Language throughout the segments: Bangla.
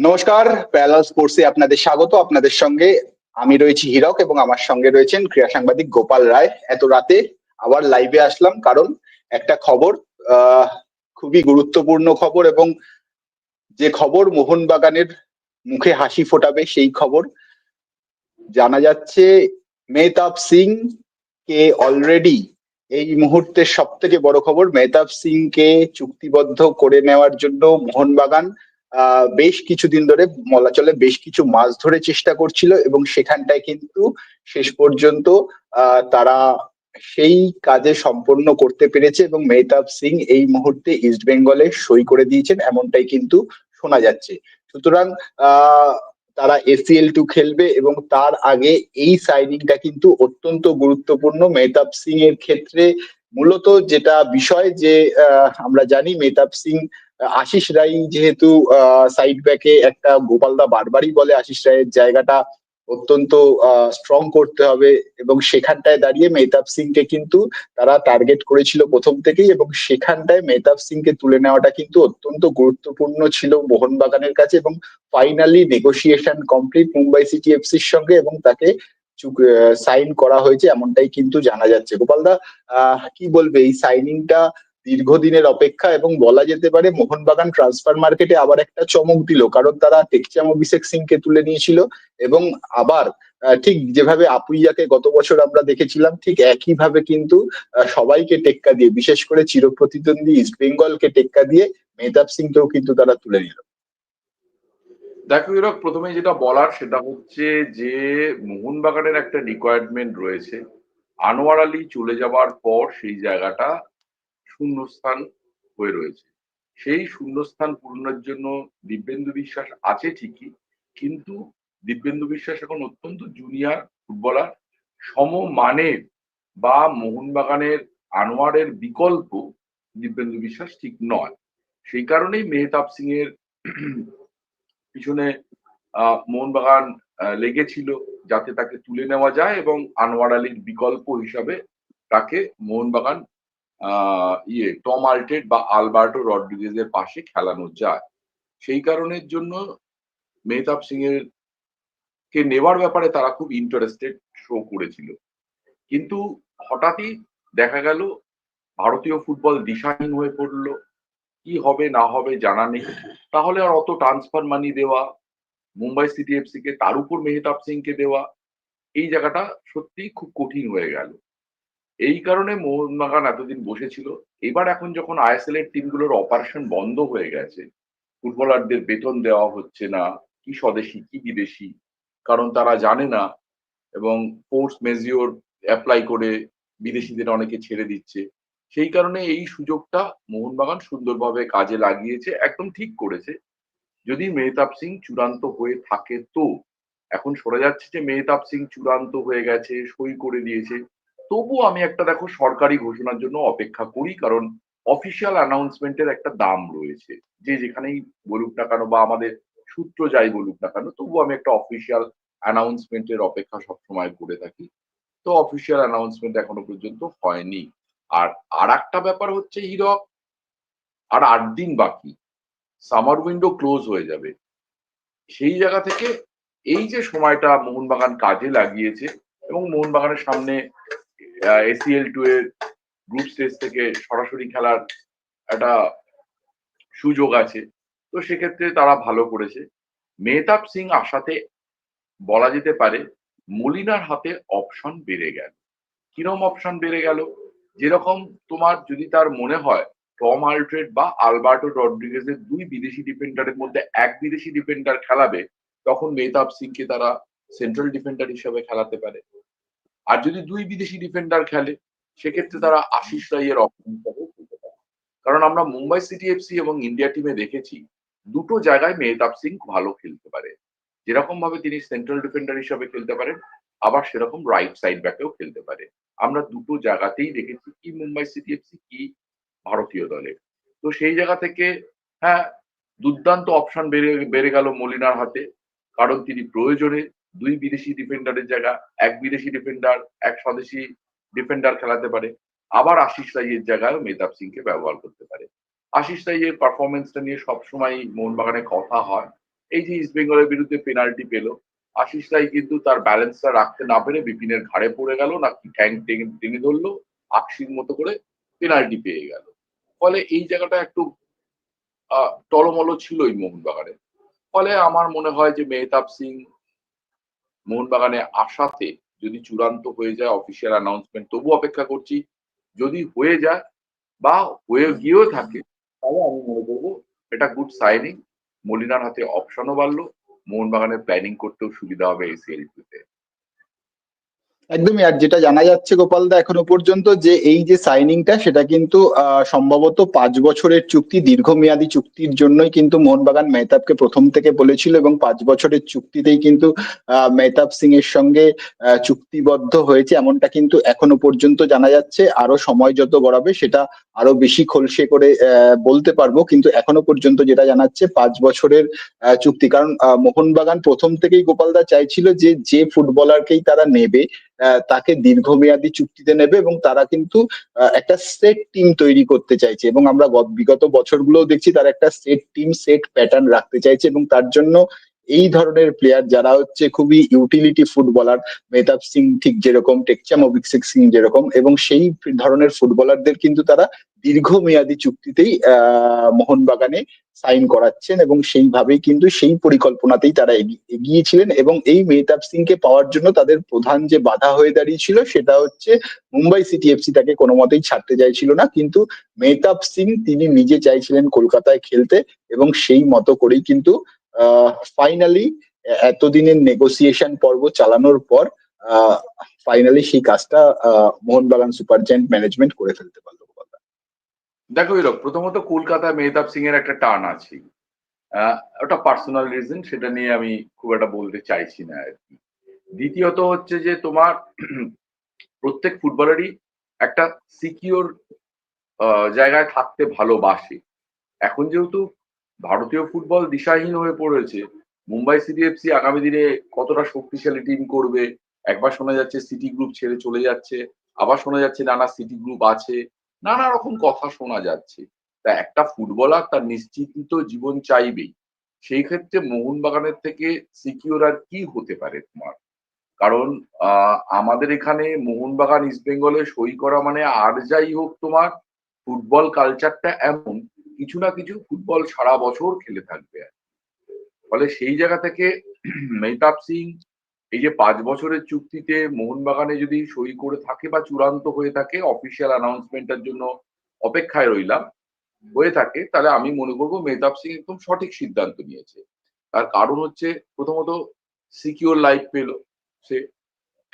নমস্কার প্যারালাল স্পোর্টসে আপনাদের স্বাগত। আপনাদের সঙ্গে আমি রয়েছি হীরক এবং আমার সঙ্গে রয়েছেন ক্রীড়া সাংবাদিক গোপাল রায়। এত রাতে আবার লাইভে আসলাম কারণ একটা খবর খুবই গুরুত্বপূর্ণ খবর এবং যে খবর মোহনবাগানের মুখে হাসি ফোটাবে সেই খবর জানা যাচ্ছে মেহতাব সিং কে অলরেডি এই মুহূর্তের সব থেকে বড় খবর মেহতাব সিং কে চুক্তিবদ্ধ করে নেওয়ার জন্য মোহনবাগান আহ, বেশ কিছুদিন ধরে বলা চলে বেশ কিছু মাছ ধরে চেষ্টা করছিল এবং সেখানটায় কিন্তু শেষ পর্যন্ত তারা সেই কাজে সম্পন্ন করতে পেরেছে এবং মেহতাব সিং এই মুহূর্তে ইস্ট বেঙ্গলে সই করে দিয়েছেন, এমনটাই কিন্তু শোনা যাচ্ছে। সুতরাং তারা এসিএল টু খেলবে এবং তার আগে এই সাইনিংটা কিন্তু অত্যন্ত গুরুত্বপূর্ণ। মেহতাব সিং এর ক্ষেত্রে মূলত যেটা বিষয় যে আমরা জানি মেহতাব সিং আশিস রাই যেহেতু সাইড ব্যাকে একটা গোপালদা বারবারই বলে আশিস রায়ের জায়গাটা অত্যন্ত স্ট্রং করতে হবে এবং সেখানটায় দাঁড়িয়ে মেহতাব সিংকে কিন্তু তারা টার্গেট করেছিল প্রথম থেকেই এবং সেখানটায় মেহতাব সিংকে তুলে নেওয়াটা কিন্তু অত্যন্ত গুরুত্বপূর্ণ ছিল মোহনবাগানের কাছে এবং finally negotiation complete Mumbai city এফসির সঙ্গে এবং তাকে সাইন করা হয়েছে এমনটাই কিন্তু জানা যাচ্ছে। গোপালদা আহ, কি বলবে? এই সাইনিংটা দীর্ঘদিনের অপেক্ষা এবং বলা যেতে পারে মোহনবাগান ট্রান্সফার মার্কেটে আবার একটা চমক দিল। কারণ তারা টেকচাম অভিষেক সিংকে তুলে নিয়েছিল এবং আবার ঠিক যেভাবে আপুইয়াকে গত বছর আমরা দেখেছিলাম, ঠিক একইভাবে কিন্তু সবাইকে টেক্কা দিয়ে, বিশেষ করে চিরপ্রতিদ্বন্দ্বী ইস্ট বেঙ্গলকে টেক্কা দিয়ে মেহতাব সিংকেও কিন্তু তারা তুলে নিল। দেখো এরক প্রথমে যেটা বলার সেটা হচ্ছে যে মোহনবাগানের একটা রিকোয়ারমেন্ট রয়েছে। আনোয়ার আলী চলে যাওয়ার পর সেই জায়গাটা শূন্যস্থান হয়ে রয়েছে। সেই শূন্যস্থান পূরণের জন্য দিব্যেন্দু বিশ্বাস আছে ঠিকই, কিন্তু দিব্যেন্দু বিশ্বাস এখন অত্যন্ত জুনিয়র ফুটবলার সমমানের বা মোহনবাগানের আনোয়ারের বিকল্প দিব্যেন্দু বিশ্বাস ঠিক নয়। সেই কারণেই মেহতাব সিং এর পিছনে মোহনবাগান লেগেছিল যাতে তাকে তুলে নেওয়া যায় এবং আনোয়ার আলীর বিকল্প হিসাবে তাকে মোহনবাগান ইয়ে টম আল্টেড বা আলবার্টো রড্রিগেজের পাশে খেলানো যায়। সেই কারণের জন্য মেহতাব সিং এর কে নেওয়ার ব্যাপারে তারা খুব ইন্টারেস্টেড শো করেছিল। কিন্তু হঠাৎই দেখা গেল ভারতীয় ফুটবল দিশাহীন হয়ে পড়ল। কি হবে, না হবে, জানা নেই। তাহলে আর অত ট্রান্সফার মানি দেওয়া, মুম্বাই সিটি এফসি কে তার উপর মেহতাব সিংকে দেওয়া, এই জায়গাটা সত্যি খুব কঠিন হয়ে গেল। এই কারণে মোহনবাগান এতদিন বসেছিল। এবার এখন যখন আইএসএল এর টিমগুলোর অপারেশন বন্ধ হয়ে গেছে, ফুটবলারদের বেতন দেওয়া হচ্ছে না, কি স্বদেশি, কি বিদেশি, কারণ তারা জানে না, এবং ফোর্স মেজিওর অ্যাপ্লাই করে বিদেশিদের অনেকে ছেড়ে দিচ্ছে। সেই কারণে এই সুযোগটা মোহনবাগান সুন্দরভাবে কাজে লাগিয়েছে, একদম ঠিক করেছে। যদি মেহতাব সিং চূড়ান্ত হয়ে থাকে তো, এখন শোনা যাচ্ছে যে মেহতাব সিং চূড়ান্ত হয়ে গেছে, সই করে দিয়েছে। তবু আমি একটা দেখো সরকারি ঘোষণার জন্য অপেক্ষা করি, কারণ অফিসিয়াল অ্যানাউন্সমেন্টের একটা দাম রয়েছে। যে যেখানেই বলুক না কেন বা আমাদের সূত্র যাই বলুক না কেন তবু আমি একটা অফিসিয়াল অ্যানাউন্সমেন্টের অপেক্ষা সবসময় করে থাকি। তো অফিসিয়াল অ্যানাউন্সমেন্ট এখনও পর্যন্ত হয়নি। আর আর একটা ব্যাপার হচ্ছে হিরক আর আট দিন বাকি। সামার উইন্ডো ক্লোজ হয়ে যাবে। সেই জায়গা থেকে এই যে সময়টা মোহনবাগান কাজে লাগিয়েছে এবং মোহনবাগানের সামনে এসিএল টু এর গ্রুপ স্টেজ থেকে সরাসরি খেলার একটা সুযোগ আছে। তো সেক্ষেত্রে তারা ভালো করেছে। মেহতাব সিং আসাতে বলা যেতে পারে, মলিনার হাতে অপশন বেড়ে গেল। কিরম অপশন বেড়ে গেল? যেরকম তোমার যদি তার মনে হয়, টম আলট্রেড বা আলবার্টো রড্রিগেজের দুই বিদেশি ডিফেন্ডারের মধ্যে এক বিদেশি ডিফেন্ডার খেলাবে, তখন মেহতাব সিংকে তারা সেন্ট্রাল ডিফেন্ডার হিসেবে খেলাতে পারে। আর যদি দুই বিদেশি ডিফেন্ডার খেলে, সেক্ষেত্রে তারা আশিস রাইয়ের অপশন খেলতে পারে। কারণ আমরা মুম্বাই সিটি এফসি এবং ইন্ডিয়া টিমে দেখেছি, দুটো জায়গায় মেহতাব সিং ভালো খেলতে পারে। যেরকম ভাবে তিনি সেন্ট্রাল ডিফেন্ডার হিসাবে খেলতে পারেন, আবার সেরকম রাইট সাইড ব্যাকেও খেলতে পারে। আমরা দুটো জায়গাতেই দেখেছি কি মুম্বাই সিটি এফসি কি ভারতীয় দলের। তো সেই জায়গা থেকে হ্যাঁ দুর্দান্ত অপশন বেড়ে বেড়ে গেল মলিনার হাতে। কারণ তিনি প্রয়োজনে দুই বিদেশি ডিফেন্ডারের জায়গা, এক বিদেশি ডিফেন্ডার এক স্বদেশি ডিফেন্ডার খেলাতে পারে। আবার আশিস রাইয়ের জায়গায় মেহতাব সিংকে ব্যবহার করতে পারে। আশিস রাইয়ের পারফরমেন্সটা নিয়ে সবসময় মোহনবাগানে কথা হয়। এই যে ইস্ট বেঙ্গলের বিরুদ্ধে পেনাল্টি পেল, আশিস রাই কিন্তু তার ব্যালেন্সটা রাখতে না পেরে বিপিনের ঘাড়ে পড়ে গেল, নাকি ঠ্যাং টেনে টেনে ধরলো আকসির মতো করে পেনাল্টি পেয়ে গেল। ফলে এই জায়গাটা একটু টলমল ছিল এই মোহনবাগানে ফলে আমার মনে হয় যে মেহতাব সিং মোহনবাগানে আসাতে যদি চূড়ান্ত হয়ে যায় অফিসিয়াল অ্যানাউন্সমেন্ট তবু অপেক্ষা করছি, যদি হয়ে যায় বা হয়ে গিয়েও থাকে, তাহলে আমি মনে করব এটা গুড সাইনিং মলিনার হাতে অপশনও বাড়লো, মোহনবাগানের প্ল্যানিং করতেও সুবিধা হবে এসিএল টুতে একদমই, আর যেটা জানা যাচ্ছে গোপালদা এখনও পর্যন্ত যে এই যে সাইনিংটা সেটা কিন্তু সম্ভবত পাঁচ বছরের চুক্তি, দীর্ঘমেয়াদী চুক্তির জন্যই কিন্তু মোহনবাগান মেহতাবকে প্রথম থেকে বলেছিল এবং পাঁচ বছরের চুক্তিতেই কিন্তু মেহতাব সিং এর সঙ্গে চুক্তিবদ্ধ হয়েছে। এমনটা কিন্তু এখনও পর্যন্ত জানা যাচ্ছে। আরও সময় যত গড়াবে, সেটা আরও বেশি খোলসে করে বলতে পারব। কিন্তু এখনও পর্যন্ত যেটা জানাচ্ছে, পাঁচ বছরের চুক্তি। কারণ মোহনবাগান প্রথম থেকেই গোপালদা চাইছিল যে যে ফুটবলারকেই তারা নেবে তাকে দীর্ঘমেয়াদী চুক্তিতে নেবে এবং তারা কিন্তু একটা সেট টিম তৈরি করতে চাইছে এবং আমরা গত- বিগত বছরগুলোও দেখছি তারা একটা সেট টিম সেট প্যাটার্ন রাখতে চাইছে এবং তার জন্য এই ধরনের প্লেয়ার যারা হচ্ছে খুবই ইউটিলিটি ফুটবলার মেহতাব সিং ঠিক যেরকম, টেকচাম অভিষেক সিং যেরকম এবং সেই ধরনের ফুটবলারদের কিন্তু তারা দীর্ঘমেয়াদী চুক্তিতেই মোহনবাগানে সাইন করাচ্ছেন এবং সেইভাবেই কিন্তু সেই পরিকল্পনাতেই তারা এগি- এগিয়েছিলেন এবং এই মেহতাব সিংকে পাওয়ার জন্য তাদের প্রধান যে বাধা হয়ে দাঁড়িয়েছিল সেটা হচ্ছে মুম্বাই সিটি এফসি তাকে কোনো মতেই ছাড়তে চাইছিল না। কিন্তু মেহতাব সিং তিনি নিজে চাইছিলেন কলকাতায় খেলতে এবং সেই মতো করেই কিন্তু ফাইনালি এতদিনের নেগোসিয়েশন পর্ব চালানোর পর ফাইনালি সেই কাজটা মোহনবাগান সুপার জায়েন্ট ম্যানেজমেন্ট করে ফেলতে পারল দেখো এরকম প্রথমত কলকাতা মেহতাব সিং এর একটা টান আছে। ওটা পার্সোনাল রিজন সেটা নিয়ে আমি খুব একটা বলতে চাইছি না আর কি। দ্বিতীয়ত হচ্ছে যে তোমার প্রত্যেক ফুটবলারই একটা সিকিওর জায়গায় থাকতে ভালোবাসে। এখন যেহেতু ভারতীয় ফুটবল দিশাহীন হয়ে পড়েছে। মুম্বাই সিটি এফসি আগামী দিনে কতটা শক্তিশালী টিম করবে? একবার শোনা যাচ্ছে সিটি গ্রুপ ছেড়ে চলে যাচ্ছে, আবার শোনা যাচ্ছে নানা সিটি গ্রুপ আছে, নানা রকম কথা শোনা যাচ্ছে। তা একটা ফুটবলার তার নিশ্চিত জীবন চাইবেই। সেই ক্ষেত্রে মোহনবাগানের থেকে সিকিওর আর কি হতে পারে তোমার? কারণ আমাদের এখানে মোহনবাগান ইস্ট বেঙ্গলে সই করা মানে আর যাই হোক তোমার, ফুটবল কালচারটা এমন কিছু না কিছু ফুটবল সারা বছর খেলে থাকবে আর ফলে সেই জায়গা থেকে মেহতাব সিং এই যে পাঁচ বছরের চুক্তিতে মোহনবাগানে যদি সই করে থাকে বা চূড়ান্ত হয়ে থাকে অফিসিয়াল অ্যানাউন্সমেন্টের জন্য অপেক্ষায় রইলাম, হয়ে থাকে, তাহলে আমি মনে করব মেহতাব সিং একদম সঠিক সিদ্ধান্ত নিয়েছে। তার কারণ হচ্ছে প্রথমত সিকিওর লাইফ পেল, সে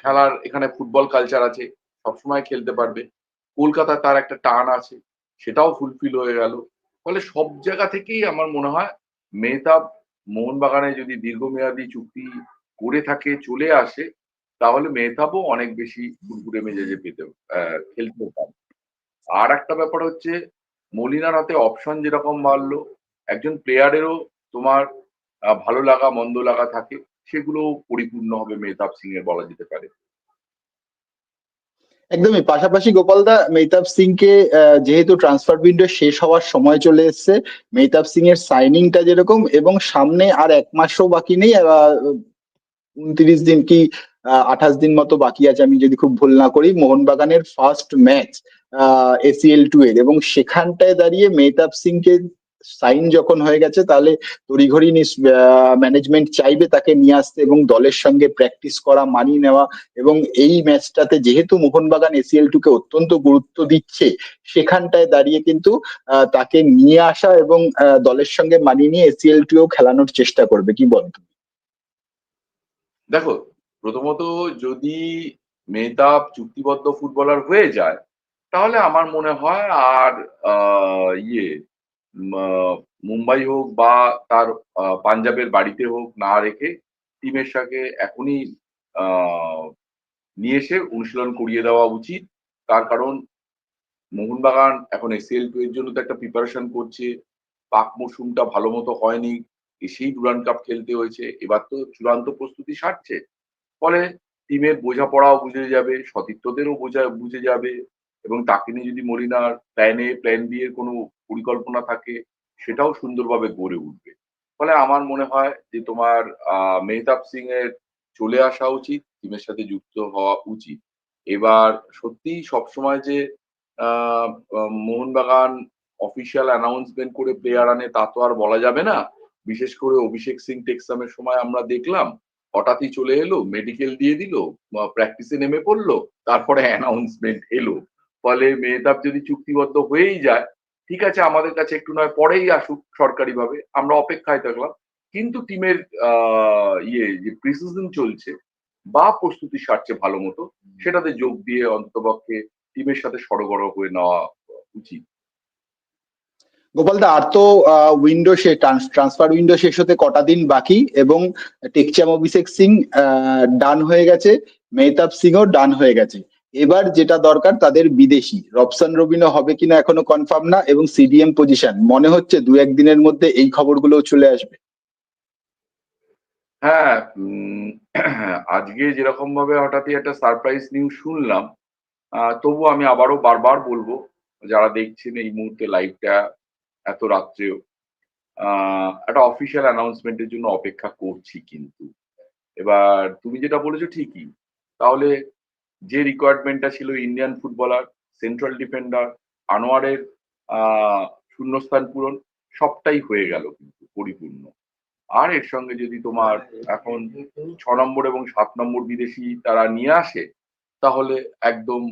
খেলার এখানে ফুটবল কালচার আছে, সবসময় খেলতে পারবে। কলকাতা তার একটা টান আছে, সেটাও ফুলফিল হয়ে গেল। ফলে সব জায়গা থেকেই আমার মনে হয় মেহতাব মোহনবাগানে যদি দীর্ঘমেয়াদী চুক্তি করে থাকে, চলে আসে, তাহলে মেহতাবও অনেক বেশি ঘুরঘুরে মেজাজে পেতে খেলতে পারে। আর একটা ব্যাপার হচ্ছে, মলিনার হাতে অপশন যেরকম বাড়লো, একজন প্লেয়ারেরও তোমার ভালো লাগা, মন্দ লাগা থাকে সেগুলো পরিপূর্ণ হবে মেহতাব সিং এর বলা যেতে পারে। একদমই। পাশাপাশি গোপালদা, মেহতাব সিংকে যেহেতু ট্রান্সফার উইন্ডো শেষ হওয়ার সময় চলে এসেছে, মেহতাব সিং এর সাইনিংটা যেরকম এবং সামনে আর এক মাসও বাকি নেই উনত্রিশ দিন কি আঠাশ দিন মতো বাকি আছে আমি যদি খুব ভুল না করি, মোহনবাগানের ফার্স্ট ম্যাচ এসিএল টু এর এবং সেখানটায় দাঁড়িয়ে মেহতাব সিংকে সাইন যখন হয়ে গেছে, তাহলে তড়িঘড়ি ম্যানেজমেন্ট চাইবে তাকে নিয়ে আসতে এবং দলের সঙ্গে প্র্যাকটিস করা, মানিয়ে নেওয়া এবং এই ম্যাচটাতে যেহেতু মোহনবাগান এসিএল টু কে অত্যন্ত গুরুত্ব দিচ্ছে, সেখানটায় দাঁড়িয়ে কিন্তু তাকে নিয়ে আসা এবং দলের সঙ্গে মানিয়ে নিয়ে এসিএল টু খেলানোর চেষ্টা করবে কি বল তুমি? দেখো, প্রথমত যদি মেহতাব চুক্তিবদ্ধ ফুটবলার হয়ে যায়, তাহলে আমার মনে হয় আর ইয়ে মুম্বাই হোক বা তার পাঞ্জাবের বাড়িতে হোক না রেখে টিমের সাথে এখনই নিয়ে এসে অনুশীলন করিয়ে দেওয়া উচিত। তার কারণ মোহনবাগান এখন এসিএল টু এর জন্য তো একটা প্রিপারেশন করছে। পাক মৌসুমটা ভালো মতো হয়নি। এসেই ডুরান্ড কাপ খেলতে হয়েছে। এবার তো চূড়ান্ত প্রস্তুতি সারছে। ফলে টিমের বোঝাপড়াও বুঝে যাবে, সতীর্থদেরও বোঝা, বুঝে যাবে। এবং তাকে নিয়ে যদি মরিনার প্ল্যান প্ল্যান বি এর কোনো পরিকল্পনা থাকে, সেটাও সুন্দরভাবে গড়ে উঠবে। ফলে আমার মনে হয় যে তোমার মেহতাব সিং এর চলে আসা উচিত, টিমের সাথে যুক্ত হওয়া উচিত। এবার সত্যি সবসময় যে মোহনবাগান অফিসিয়াল অ্যানাউন্সমেন্ট করে প্লেয়ার আনে তা তো আর বলা যাবে না। বিশেষ করে অভিষেক সিং টেক্সামের সময় আমরা দেখলাম, হঠাৎই চলে এলো মেডিকেল দিয়ে দিল প্র্যাকটিসে নেমে পড়ল, তারপরে অ্যানাউন্সমেন্ট এলো। ফলে মেহতাব যদি চুক্তিবদ্ধ হয়েই যায় ঠিক আছে আমাদের কাছে একটু নয় পরেই আসুক সরকারিভাবে আমরা অপেক্ষায় থাকলাম। কিন্তু টিমের আহ, ইয়ে যে প্রিসিজন চলছে বা প্রস্তুতি সারছে ভালো মতো সেটাতে যোগ দিয়ে অন্ততপক্ষে টিমের সাথে সরগরম হয়ে নেওয়া উচিত। গোপাল দা আর তো উইন্ডো সে ট্রান্সফার উইন্ডো শেষ হতে কটা দিন বাকি? এবং টেকচাম অভিষেক সিং ডান হয়ে গেছে মেহতাব সিংও ডান হয়ে গেছে। এবার যেটা দরকার তাদের বিদেশি। রবসান রবিনো হবে কিনা এখনও কনফার্ম না এবং সিডিএম পজিশন মনে হচ্ছে দু একদিনের মধ্যে এই খবরগুলো চলে আসবে। হ্যাঁ আজকে যেরকম ভাবে হঠাৎই একটা সারপ্রাইজ নিউজ শুনলাম তবু আমি আবারও বারবার বলব, যারা দেখছেন এই মুহূর্তে লাইভটা এত রাত্রেও একটা অফিসিয়াল অ্যানাউন্সমেন্টের জন্য অপেক্ষা করছি কিন্তু। এবার তুমি যেটা বলেছ ঠিকই। তাহলে যে রিকোয়ারমেন্টটা ছিল ইন্ডিয়ান ফুটবলার সেন্ট্রাল ডিফেন্ডার আনোয়ারের শূন্যস্থান পূরণ, সবটাই হয়ে গেল কিন্তু পরিপূর্ণ। আর এর সঙ্গে যদি তোমার এখন ছ নম্বর এবং সাত নম্বর বিদেশি তারা নিয়ে আসে, তাহলে একদম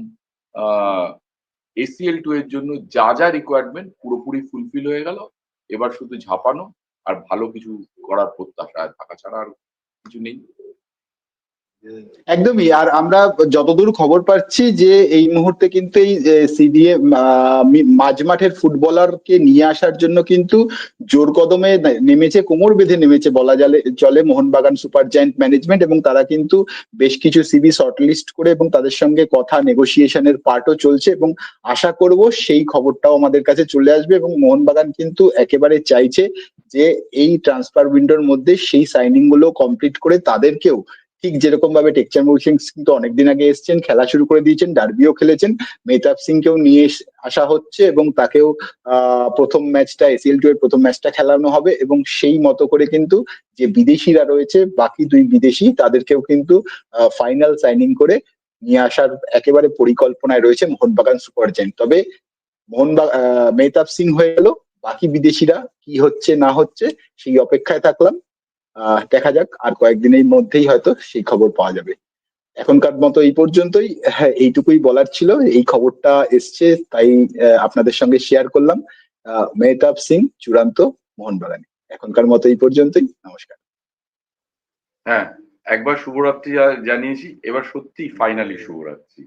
এসিএল টু এর জন্য যা যা রিকোয়ারমেন্ট পুরোপুরি ফুলফিল হয়ে গেল। এবার শুধু ঝাপানো আর ভালো কিছু করার প্রত্যাশায় থাকা ছাড়া আর কিছু নেই। একদমই, আর আমরা যতদূর খবর পাচ্ছি যে এই মুহূর্তে কিন্তু এই সিডিএ মাঝমাঠের ফুটবলারকে নিয়ে আসার জন্য কিন্তু জোর কদমে নেমেছে, কোমর বেঁধে নেমেছে বলা যালে চলে মোহনবাগান সুপার জায়েন্ট ম্যানেজমেন্ট এবং তারা কিন্তু বেশ কিছু সিবি শর্টলিস্ট করে এবং তাদের সঙ্গে কথা, নেগোসিয়েশনের পার্টও চলছে এবং আশা করব সেই খবরটাও আমাদের কাছে চলে আসবে এবং মোহনবাগান কিন্তু একেবারে চাইছে যে এই ট্রান্সফার উইন্ডোর মধ্যে সেই সাইনিংগুলো কমপ্লিট করে তাদেরকেও ঠিক যেরকম ভাবে টেকচার সিং কিন্তু অনেকদিন আগে এসেছেন, খেলা শুরু করে দিয়েছেন ডার্বিও খেলেছেন মেহতাব সিংকেও নিয়ে আসা হচ্ছে এবং তাকেও প্রথম ম্যাচটা এসিএল টু এর প্রথম ম্যাচটা খেলানো হবে এবং সেই মতো করে কিন্তু যে বিদেশিরা রয়েছে, বাকি দুই বিদেশি তাদেরকেও কিন্তু ফাইনাল সাইনিং করে নিয়ে আসার একেবারে পরিকল্পনায় রয়েছে মোহনবাগান সুপার জায়েন্ট তবে মোহনবাগ মেহতাব সিং হয়ে গেল, বাকি বিদেশিরা কি হচ্ছে না হচ্ছে সেই অপেক্ষায় থাকলাম। দেখা যাক আর কয়েকদিনের মধ্যেই হয়তো সেই খবর পাওয়া যাবে। এখনকার মতো এই পর্যন্তই। হ্যাঁ এইটুকুই বলার ছিল। এই খবরটা এসছে, তাই আপনাদের সঙ্গে শেয়ার করলাম। মেহতাব সিং, চূড়ান্ত মোহনবাগানে। এখনকার মতো এই পর্যন্তই। নমস্কার। হ্যাঁ একবার শুভরাত্রি জানিয়েছি। এবার সত্যি ফাইনালি শুভরাত্রি।